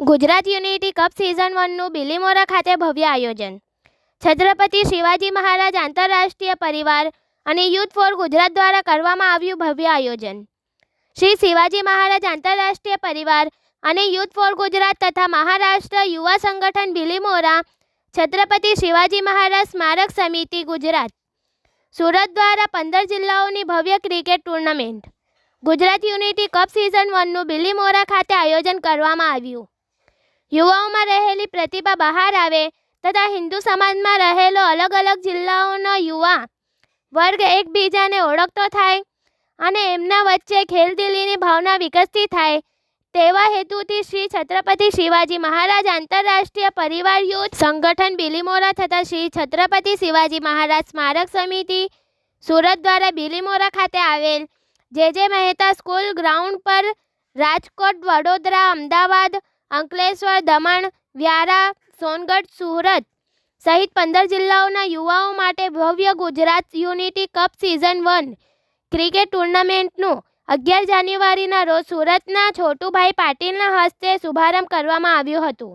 Gujarat unity cup season વનનું બિલીમોરા ખાતે ભવ્ય આયોજન. છત્રપતિ શિવાજી મહારાજ આંતરરાષ્ટ્રીય પરિવાર અને યુથ ફોર ગુજરાત દ્વારા કરવામાં આવ્યું ભવ્ય આયોજન. શ્રી શિવાજી મહારાજ આંતરરાષ્ટ્રીય પરિવાર અને યુથ ફોર ગુજરાત તથા મહારાષ્ટ્ર યુવા સંગઠન બિલીમોરા છત્રપતિ શિવાજી મહારાજ સ્મારક સમિતિ ગુજરાત. સુરત દ્વારા પંદર જિલ્લાઓની ભવ્ય cricket tournament. Gujarat unity cup season વનનું Bilimora ખાતે આયોજન કરવામાં આવ્યું. યુવાઓમાં રહેલી પ્રતિભા બહાર આવે તથા હિન્દુ સમાજમાં રહેલો અલગ અલગ જિલ્લાઓનો યુવા વર્ગ એકબીજાને ઓળખતો થાય અને એમના વચ્ચે ખેલદિલીની ભાવના વિકસતી થાય તેવા હેતુથી શ્રી છત્રપતિ શિવાજી મહારાજ આંતરરાષ્ટ્રીય પરિવાર યુથ સંગઠન બિલીમોરા તથા શ્રી છત્રપતિ શિવાજી મહારાજ સ્મારક સમિતિ સુરત દ્વારા બિલીમોરા ખાતે આવેલ જે જે મહેતા સ્કૂલ ગ્રાઉન્ડ પર રાજકોટ વડોદરા અમદાવાદ અંકલેશ્વર, દમણ, વ્યારા, સોનગઢ, સુરત સહિત પંદર જિલ્લાઓના યુવાઓ માટે ભવ્ય Gujarat unity cup season one cricket ટુર્નામેન્ટનું અગિયાર જાન્યુઆરીના રોજ સુરતના છોટુભાઈ પાટીલના હસ્તે શુભારંભ કરવામાં આવ્યું હતું.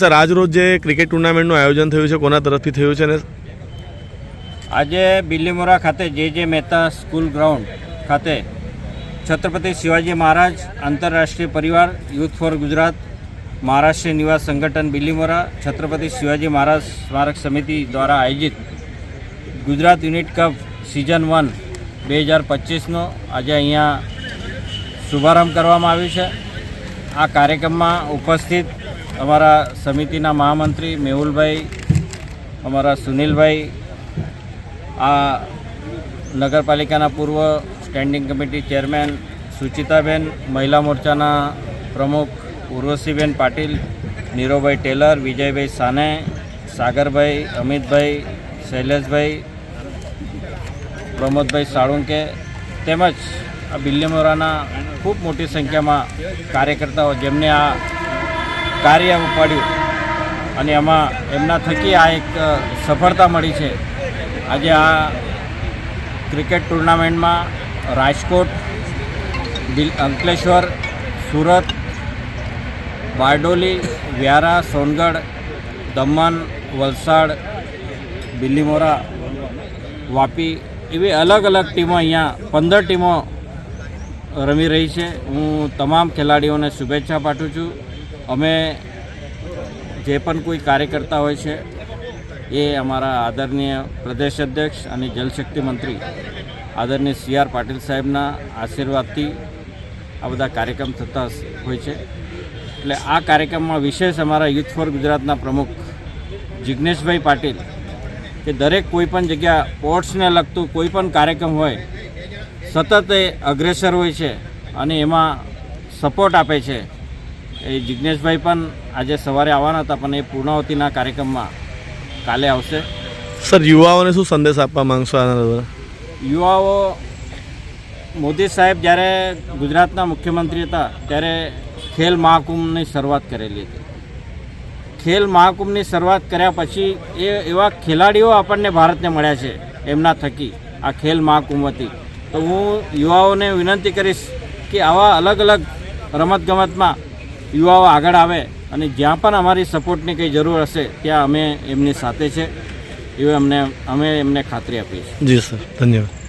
સર, આજ રોજ જે ક્રિકેટ ટુર્નામેન્ટનું આયોજન થયું છે, કોના તરફથી થયું છે ને? આજે બિલીમોરા ખાતે જે જે મહેતા સ્કૂલ ગ્રાઉન્ડ ખાતે છત્રપતિ શિવાજી મહારાજ, આંતરરાષ્ટ્રીય પરિવાર, યુથ ફોર ગુજરાત, મહારાષ્ટ્રીય નિવાસ સંગઠન બિલીમોરા, છત્રપતિ શિવાજી મહારાજ સ્મારક સમિતિ દ્વારા આયોજિત Gujarat unit cup season one બે હજાર પચીસનો આજે અહીંયા શુભારંભ કરવામાં આવ્યું છે. આ કાર્યક્રમમાં ઉપસ્થિત અમારા સમિતિના મહામંત્રી મેહુલભાઈ, અમારા સુનિલભાઈ, આ નગરપાલિકાના પૂર્વ સ્ટેન્ડિંગ કમિટી ચેરમેન સુચિતાબેન, મહિલા મોરચાના પ્રમુખ ઉર્વશીબેન પાટીલ નીરોભાઈ ટેલર, વિજયભાઈ સાને, સાગરભાઈ, અમિતભાઈ, શૈલેષભાઈ, પ્રમોદભાઈ સાળુંકે તેમજ આ બિલ્લીમોરાના ખૂબ મોટી સંખ્યામાં કાર્યકર્તાઓ જેમને આ કાર્ય ઉપાડ્યું અને એમાં એમના થકી આ એક સફળતા મળી છે. આજે આ ક્રિકેટ ટુર્નામેન્ટમાં રાજકોટ અંકલેશ્વર, સુરત, બારડોલી, વ્યારા, સોનગઢ, દમણ, વલસાડ બિલ્લીમોરા વાપી એવી અલગ અલગ ટીમો અહીંયા, પંદર ટીમો રમી રહી છે. હું તમામ ખેલાડીઓને શુભેચ્છા પાઠવું છું. અમે જે પણ કોઈ કાર્યકર્તા હોય છે, એ અમારા આદરણીય પ્રદેશ અધ્યક્ષ અને જલશક્તિ મંત્રી આદરણીય સી આર પાટીલ સાહેબના આશીર્વાદથી આ બધા કાર્યક્રમ થતા હોય છે. એટલે આ કાર્યક્રમમાં વિશેષ અમારા યુથ ફોર ગુજરાતના પ્રમુખ જિજ્ઞેશભાઈ પાટીલ, કે દરેક કોઈ પણ જગ્યા સ્પોર્ટ્સને લગતું કોઈ પણ કાર્યક્રમ હોય, સતત એ અગ્રેસર હોય છે અને એમાં સપોર્ટ આપે છે. એ જિજ્ઞેશભાઈ પણ આજે સવારે આવવાના હતા પણ એ પૂર્ણાવતીના કાર્યક્રમમાં કાલે આવશે. સર યુવાઓને શું સંદેશ આપવા માંગશો આના દ્વારા? યુવાઓ મોદી સાહેબ જ્યારે ગુજરાતના મુખ્યમંત્રી હતા ત્યારે ખેલ મહાકુંભની શરૂઆત કરેલી હતી. ખેલ મહાકુંભની શરૂઆત કર્યા પછી એ એવા ખેલાડીઓ આપણને ભારતને મળ્યા છે એમના થકી આ ખેલ મહાકુંભ હતી. તો હું યુવાઓને વિનંતી કરીશ કે આવા અલગ અલગ રમતગમતમાં યુવાઓ આગળ આવે અને જ્યાં પણ અમારી સપોર્ટની કંઈ જરૂર હશે, ત્યાં અમે એમની સાથે છે. એવું અમને અમે એમને ખાતરી આપીએ છીએ. જી, સર. ધન્યવાદ.